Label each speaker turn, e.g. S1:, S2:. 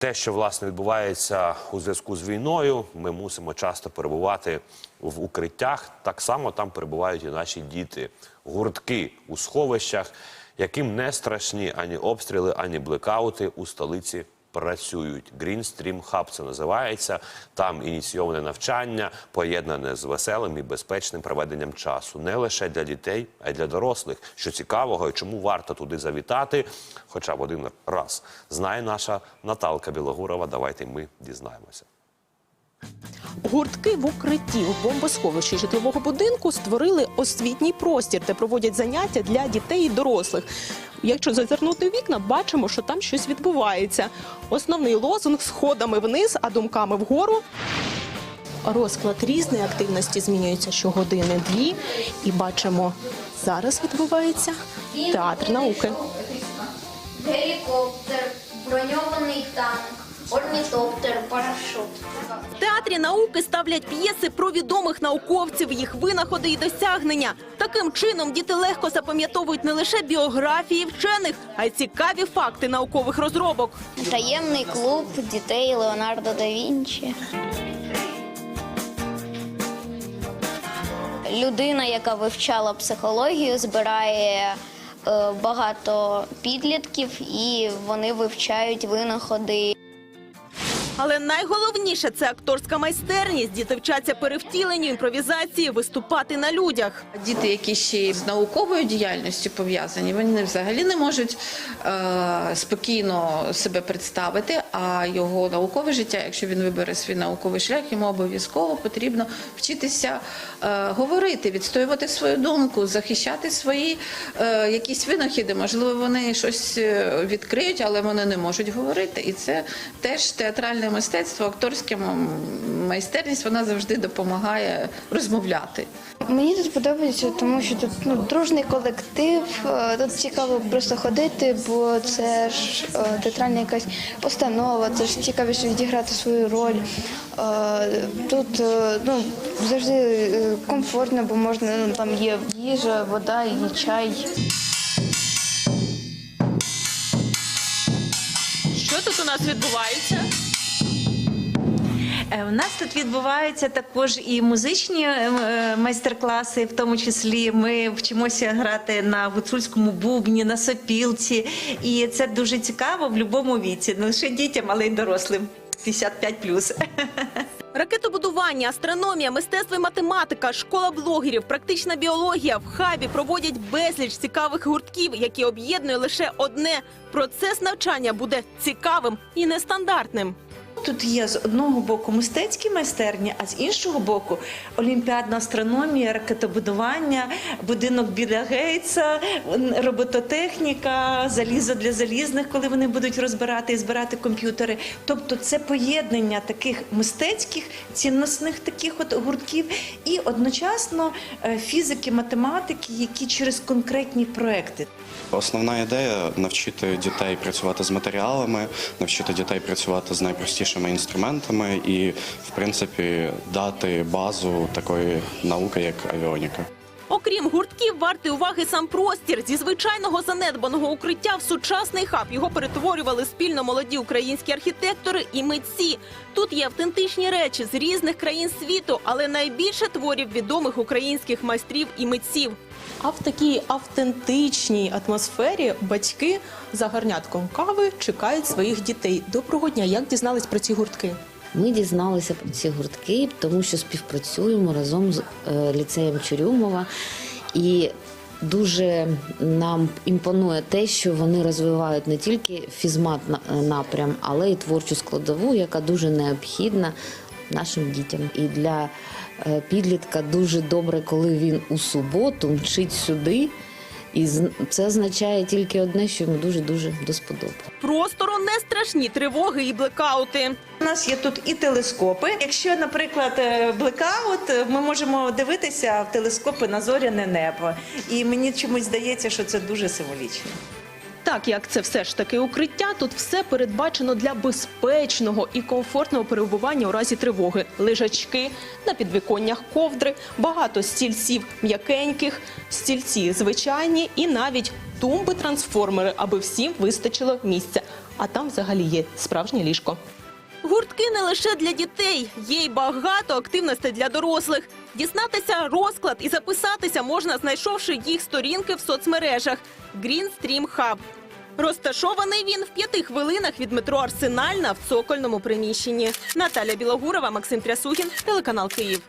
S1: Те, що власне відбувається у зв'язку з війною, ми мусимо часто перебувати в укриттях. Так само там перебувають і наші діти. Гуртки у сховищах, яким не страшні ані обстріли, ані блекаути у столиці. Працюють Green Stream Hub це називається. Там ініційоване навчання, поєднане з веселим і безпечним проведенням часу, не лише для дітей, а й для дорослих. Що цікавого і чому варто туди завітати, хоча б один раз знає наша Наталка Білогурова. Давайте ми дізнаємося.
S2: Гуртки в укритті в бомбосховищі житлового будинку створили освітній простір, де проводять заняття для дітей і дорослих. Якщо зазирнути в вікна, бачимо, що там щось відбувається. Основний лозунг сходами вниз, а думками вгору. Розклад різної активності змінюється щогодини-дві. І бачимо, зараз відбувається театр науки.
S3: Гелікоптер, броньований танк, орнітоптер, парашут.
S2: В театрі науки ставлять п'єси про відомих науковців, їх винаходи і досягнення. Таким чином діти легко запам'ятовують не лише біографії вчених, а й цікаві факти наукових розробок.
S3: Таємний клуб дітей Леонардо да Вінчі. Людина, яка вивчала психологію, збирає е, багато підлітків і вони вивчають винаходи.
S2: Але найголовніше це акторська майстерність. Діти вчаться перевтіленню, імпровізації, виступати на людях.
S4: Діти, які ще з науковою діяльністю пов'язані, вони взагалі не можуть е, спокійно себе представити. А його наукове життя, якщо він вибере свій науковий шлях, йому обов'язково потрібно вчитися е, говорити, відстоювати свою думку, захищати свої е, якісь винахіди. Можливо, вони щось відкриють, але вони не можуть говорити. І це теж театральне мистецтво, акторська майстерність, вона завжди допомагає розмовляти.
S5: Мені тут подобається, тому що тут ну, дружний колектив. е, Тут цікаво просто ходити, бо це ж е, театральна якась постанова, це ж цікавіше відіграти свою роль. Е, Тут ну, завжди комфортно, бо можна ну, там є їжа, вода і чай.
S2: Що тут у нас відбувається?
S6: У нас тут відбуваються також і музичні е, е, майстер-класи, в тому числі ми вчимося грати на гуцульському бубні, на сопілці. І це дуже цікаво в будь-якому віці, не лише дітям, але й дорослим. 55+.
S2: Ракетобудування, астрономія, мистецтво і математика, школа блогерів, практична біологія в хабі проводять безліч цікавих гуртків, які об'єднує лише одне. Процес навчання буде цікавим і нестандартним.
S6: Тут є з одного боку мистецькі майстерні, а з іншого боку олімпіадна астрономія, ракетобудування, будинок біля Гейтса, робототехніка, залізо для залізних, коли вони будуть розбирати і збирати комп'ютери. Тобто це поєднання таких мистецьких цінностних таких от гуртків і одночасно е, фізики, математики, які через конкретні проекти.
S7: Основна ідея навчити дітей працювати з матеріалами, навчити дітей працювати з найпростішими інструментами і, в принципі, дати базу такої науки, як авіоніка.
S2: Окрім гуртків, вартий уваги сам простір зі звичайного занедбаного укриття в сучасний хаб. Його перетворювали спільно молоді українські архітектори і митці. Тут є автентичні речі з різних країн світу, але найбільше творів відомих українських майстрів і митців. А в такій автентичній атмосфері батьки за гарнятком кави чекають своїх дітей. Доброго дня! Як дізнались про ці гуртки?
S8: Ми дізналися про ці гуртки, тому що співпрацюємо разом з е, ліцеєм Чурюмова. І дуже нам імпонує те, що вони розвивають не тільки фізмат на- напрям, але й творчу складову, яка дуже необхідна нашим дітям. І для е, підлітка дуже добре, коли він у суботу мчить сюди. І з- це означає тільки одне, що йому дуже дуже до сподоби.
S2: Простору не страшні тривоги і блекаути.
S6: У нас є тут і телескопи. Якщо, наприклад, е, блекаут, е, ми можемо дивитися в телескопи на зоряне небо. І мені чомусь здається, що це дуже символічно.
S2: Так як це все ж таки укриття, тут все передбачено для безпечного і комфортного перебування у разі тривоги. Лежачки на підвіконнях ковдри, багато стільців м'якеньких, стільці звичайні і навіть тумби-трансформери, аби всім вистачило місця.
S9: а там взагалі є справжнє ліжко.
S2: Гуртки не лише для дітей, є й багато активностей для дорослих. Дізнатися розклад і записатися можна, знайшовши їх сторінки в соцмережах Green Stream Hub. Розташований він в п'яти хвилинах від метро Арсенальна в цокольному приміщенні. Наталя Білогурова, Максим Трясухін, телеканал Київ.